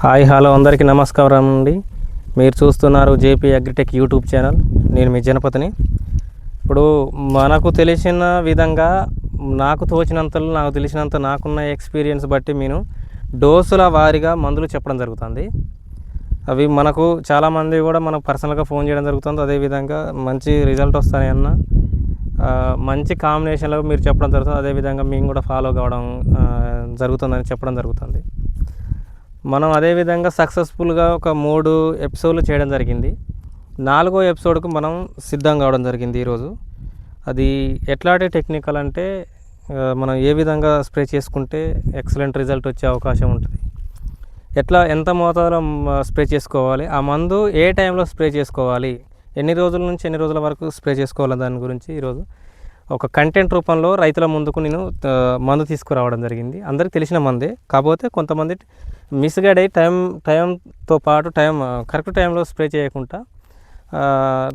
Hi hello అందరికీ నమస్కారం అండి. మీరు చూస్తున్నారు జేపీ అగ్రిటెక్ యూట్యూబ్ ఛానల్. నేను మీ జనపతిని. ఇప్పుడు మనకు తెలిసిన విధంగా నాకు తోచినంతలో నాకు తెలిసినంత నాకున్న ఎక్స్పీరియన్స్ బట్టి నేను డోసుల వారీగా మందులు చెప్పడం జరుగుతుంది. అవి మనకు చాలామంది కూడా మనకు పర్సనల్గా ఫోన్ చేయడం జరుగుతుంది. అదేవిధంగా మంచి రిజల్ట్ వస్తాయన్న మంచి కాంబినేషన్లో మీరు చెప్పడం జరుగుతుంది. అదేవిధంగా మేము కూడా ఫాలో కావడం జరుగుతుందని చెప్పడం జరుగుతుంది. మనం అదేవిధంగా సక్సెస్ఫుల్గా ఒక మూడు ఎపిసోడ్లు చేయడం జరిగింది. నాలుగో ఎపిసోడ్కు మనం సిద్ధం కావడం జరిగింది ఈరోజు. అది ఎట్లాంటి టెక్నికల్ అంటే మనం ఏ విధంగా స్ప్రే చేసుకుంటే ఎక్సలెంట్ రిజల్ట్ వచ్చే అవకాశం ఉంటుంది. ఎట్లా ఎంత మోతాదులో స్ప్రే చేసుకోవాలి ఆ మందు ఏ టైంలో స్ప్రే చేసుకోవాలి ఎన్ని రోజుల నుంచి ఎన్ని రోజుల వరకు స్ప్రే చేసుకోవాలి దాని గురించి ఈరోజు ఒక కంటెంట్ రూపంలో రైతుల ముందుకు నేను మందు తీసుకురావడం జరిగింది. అందరికి తెలిసిన మందే. కాకపోతే కొంతమంది మిస్గైడ్ అయ్యి టైం టైంతో పాటు టైం కరెక్ట్ టైంలో స్ప్రే చేయకుండా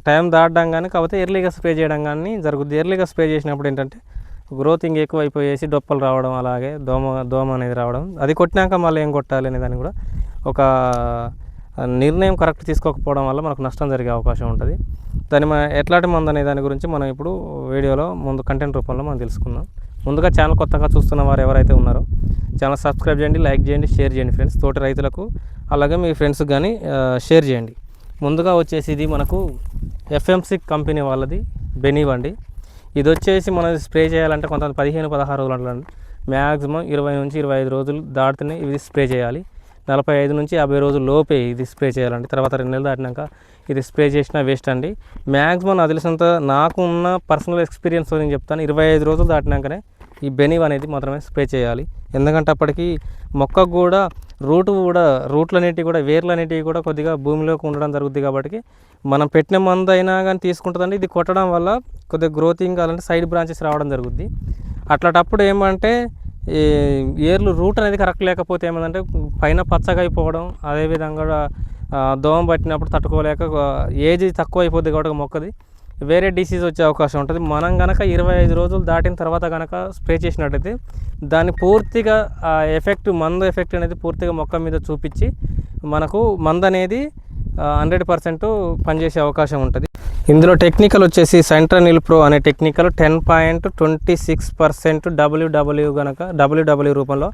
టైం దాటడం కానీ కాకపోతే ఎర్లీగా స్ప్రే చేయడం కానీ జరుగుద్ది. ఎర్లీగా స్ప్రే చేసినప్పుడు ఏంటంటే గ్రోతింగ్ ఎక్కువ అయిపోయేసి డొప్పలు రావడం అలాగే దోమ దోమ అనేది రావడం అది కొట్టినాక మళ్ళీ ఏం కొట్టాలి అనే దాన్ని కూడా ఒక నిర్ణయం కరెక్ట్ తీసుకోకపోవడం వల్ల మనకు నష్టం జరిగే అవకాశం ఉంటుంది. దాన్ని మన ఎట్లాంటి మందు అనే దాని గురించి మనం ఇప్పుడు వీడియోలో ముందు కంటెంట్ రూపంలో మనం తెలుసుకుందాం. ముందుగా ఛానల్ కొత్తగా చూస్తున్న వారు ఎవరైతే ఉన్నారో ఛానల్ సబ్స్క్రైబ్ చేయండి లైక్ చేయండి షేర్ చేయండి ఫ్రెండ్స్ తోటి రైతులకు అలాగే మీ ఫ్రెండ్స్కి కానీ షేర్ చేయండి. ముందుగా వచ్చేసి ఇది మనకు ఎఫ్ఎంసి కంపెనీ వాళ్ళది బెనీవండి ఇది వచ్చేసి మనం స్ప్రే చేయాలంటే కొంత పదిహేను పదహారు రోజులు అంటారు మ్యాక్సిమం ఇరవై నుంచి ఇరవై ఐదు రోజులు దాటితేనే ఇది స్ప్రే చేయాలి. నలభై ఐదు నుంచి యాభై రోజులు లోపే ఇది స్ప్రే చేయాలండి. తర్వాత రెండు నెలలు దాటినాక ఇది స్ప్రే చేసినా వేస్ట్ అండి. మ్యాక్సిమం నాకు తెలిసినంత నాకు ఉన్న పర్సనల్ ఎక్స్పీరియన్స్ నేను చెప్తాను. ఇరవై ఐదు రోజులు దాటినాకనే ఈ బెనివ్ అనేది మాత్రమే స్ప్రే చేయాలి. ఎందుకంటే అప్పటికి మొక్కకు కూడా రూట్ కూడా రూట్లు అనేటివి కూడా వేర్లు అనేటివి కూడా కొద్దిగా భూమిలోకి ఉండడం జరుగుద్ది కాబట్టి మనం పెట్టిన మందు అయినా కానీ తీసుకుంటుందండి. ఇది కొట్టడం వల్ల కొద్దిగా గ్రోతింగ్ అలాంటి సైడ్ బ్రాంచెస్ రావడం జరుగుద్ది. అట్లాంటప్పుడు ఏమంటే ఈ ఏర్లు రూట్ అనేది కరెక్ట్ లేకపోతే ఏమందంటే పైన పచ్చగా అయిపోవడం అదేవిధంగా దోమ పట్టినప్పుడు తట్టుకోలేక ఏజ్ తక్కువ అయిపోద్ది కాబట్టి మొక్కది. వేరే డిసీజ్ వచ్చే అవకాశం ఉంటుంది. మనం కనుక ఇరవై ఐదు రోజులు దాటిన తర్వాత కనుక స్ప్రే చేసినట్టయితే దాన్ని పూర్తిగా ఆ ఎఫెక్ట్ మందు ఎఫెక్ట్ అనేది పూర్తిగా మొక్క మీద చూపించి మనకు మందు అనేది హండ్రెడ్ పర్సెంట్ పనిచేసే అవకాశం ఉంటుంది. ఇందులో టెక్నికల్ వచ్చేసి సెంట్రనిల్ ప్రో అనే technical ten point twenty six percent WW కనుక డబ్ల్యూడబ్ల్యూ రూపంలో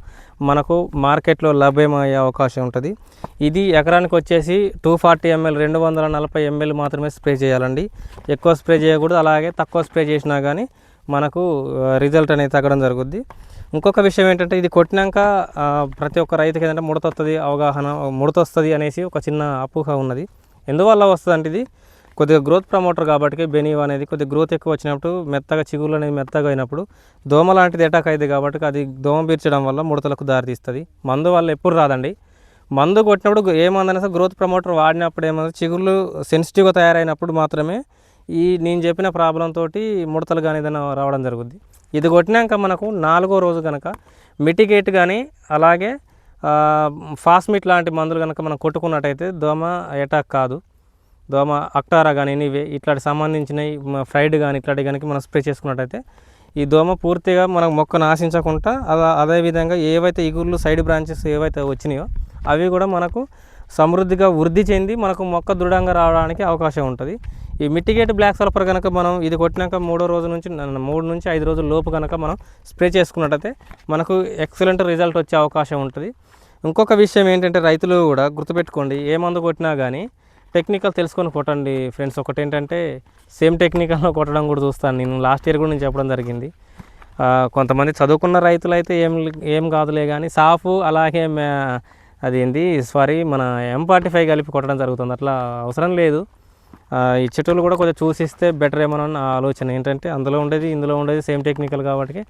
మనకు మార్కెట్లో లభ్యమయ్యే అవకాశం ఉంటుంది. ఇది ఎకరానికి వచ్చేసి టూ ఫార్టీ ఎంఎల్ రెండు వందల నలభై ఎంఎల్ మాత్రమే స్ప్రే చేయాలండి. ఎక్కువ స్ప్రే చేయకూడదు అలాగే తక్కువ స్ప్రే చేసినా కానీ మనకు రిజల్ట్ అనేది తగ్గడం జరుగుద్ది. ఇంకొక విషయం ఏంటంటే ఇది కొట్టినాక ప్రతి ఒక్క రైతుకి ఏంటంటే ముడత వస్తుంది అవగాహన ముడత వస్తుంది అనేసి ఒక చిన్న అపోహ ఉన్నది. ఎందువల్ల వస్తుంది అంటే ఇది? కొద్దిగా గ్రోత్ ప్రమోటర్ కాబట్టి బెనీవ్ అనేది కొద్దిగా గ్రోత్ ఎక్కువ వచ్చినప్పుడు మెత్తగా చిగుళ్ళు అనేది మెత్తగా అయినప్పుడు దోమ లాంటిది అటాక్ అయింది కాబట్టి అది దోమ పీర్చడం వల్ల ముడతలకు దారితీస్తుంది. మందు వల్ల ఎప్పుడు రాదండి. మందు కొట్టినప్పుడు ఏ మందైనా సరే గ్రోత్ ప్రమోటర్ వాడినప్పుడు ఏమన్నా చిగుళ్ళు సెన్సిటివ్గా తయారైనప్పుడు మాత్రమే ఈ నేను చెప్పిన ప్రాబ్లం తోటి ముడతలు కానీ ఏదైనా రావడం జరుగుద్ది. ఇది కొట్టినాక మనకు నాలుగో రోజు కనుక మిటిగేట్ కానీ అలాగే ఫాస్మిట్ లాంటి మందులు కనుక మనం కొట్టుకున్నట్టయితే దోమ అటాక్ కాదు. దోమ అక్టారా కానీ ఎనీవే ఇట్లాంటి సంబంధించినవి ఫ్రైడ్ కానీ ఇట్లాంటి కనుక మనం స్ప్రే చేసుకున్నట్టయితే ఈ దోమ పూర్తిగా మనం మొక్కను ఆశించకుండా అలా అదేవిధంగా ఏవైతే ఇగుర్లు సైడ్ బ్రాంచెస్ ఏవైతే వచ్చినాయో అవి కూడా మనకు సమృద్ధిగా వృద్ధి చెంది మనకు మొక్క దృఢంగా రావడానికి అవకాశం ఉంటుంది. ఈ మిటిగేట్ బ్లాక్ సల్ఫర్ కనుక మనం ఇది కొట్టినాక మూడో రోజు నుంచి మూడు నుంచి ఐదు రోజుల లోపు కనుక మనం స్ప్రే చేసుకున్నట్టయితే మనకు ఎక్సలెంట్ రిజల్ట్ వచ్చే అవకాశం ఉంటుంది. ఇంకొక విషయం ఏంటంటే రైతులు కూడా గుర్తుపెట్టుకోండి ఏ మందు కొట్టినా కానీ టెక్నికల్ తెలుసుకొని కొట్టండి ఫ్రెండ్స్ ఒకటి ఏంటంటే సేమ్ టెక్నికల్లో కొట్టడం కూడా చూస్తాను. నేను లాస్ట్ ఇయర్ కూడా నేను చెప్పడం జరిగింది. కొంతమంది చదువుకున్న రైతులు అయితే ఏం ఏం కాదులే కానీ సాఫ్ అలాగే మే- అది ఏంది సారీ మన ఎం ఫార్టీ ఫైవ్ కలిపి కొట్టడం జరుగుతుంది. అట్లా అవసరం లేదు. ఈ చెట్టులు కూడా కొంచెం చూసిస్తే బెటర్ ఏమో ఆలోచన. ఏంటంటే అందులో ఉండేది ఇందులో ఉండేది సేమ్ టెక్నికల్ కాబట్టి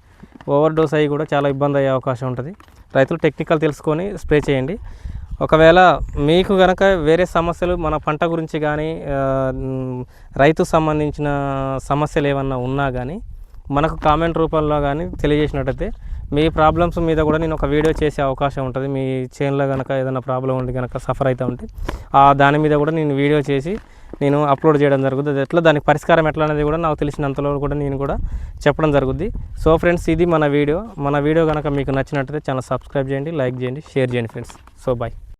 ఓవర్ డోస్ అయ్యి కూడా చాలా ఇబ్బంది అయ్యే అవకాశం ఉంటుంది. రైతులు టెక్నికల్ తెలుసుకొని స్ప్రే చేయండి. ఒకవేళ మీకు కనుక వేరే సమస్యలు మన పంట గురించి కానీ రైతు సంబంధించిన సమస్యలు ఏమన్నా ఉన్నా కానీ మనకు కామెంట్ రూపంలో కానీ తెలియజేసినట్టయితే మీ ప్రాబ్లమ్స్ మీద కూడా నేను ఒక వీడియో చేసే అవకాశం ఉంటుంది. మీ చైన్లో కనుక ఏదైనా ప్రాబ్లం ఉండి కనుక సఫర్ అవుతూ ఉంటే ఆ దాని మీద కూడా నేను వీడియో చేసి నేను అప్లోడ్ చేయడం జరుగుతుంది అది ఎట్లా? దానికి పరిష్కారం ఎట్లా అనేది కూడా నాకు తెలిసినంతలో కూడా నేను కూడా చెప్పడం జరుగుద్ది. సో ఫ్రెండ్స్ ఇది మన వీడియో. మన వీడియో కనుక మీకు నచ్చినట్టయితే ఛానల్ సబ్స్క్రైబ్ చేయండి లైక్ చేయండి షేర్ చేయండి ఫ్రెండ్స్. So bye.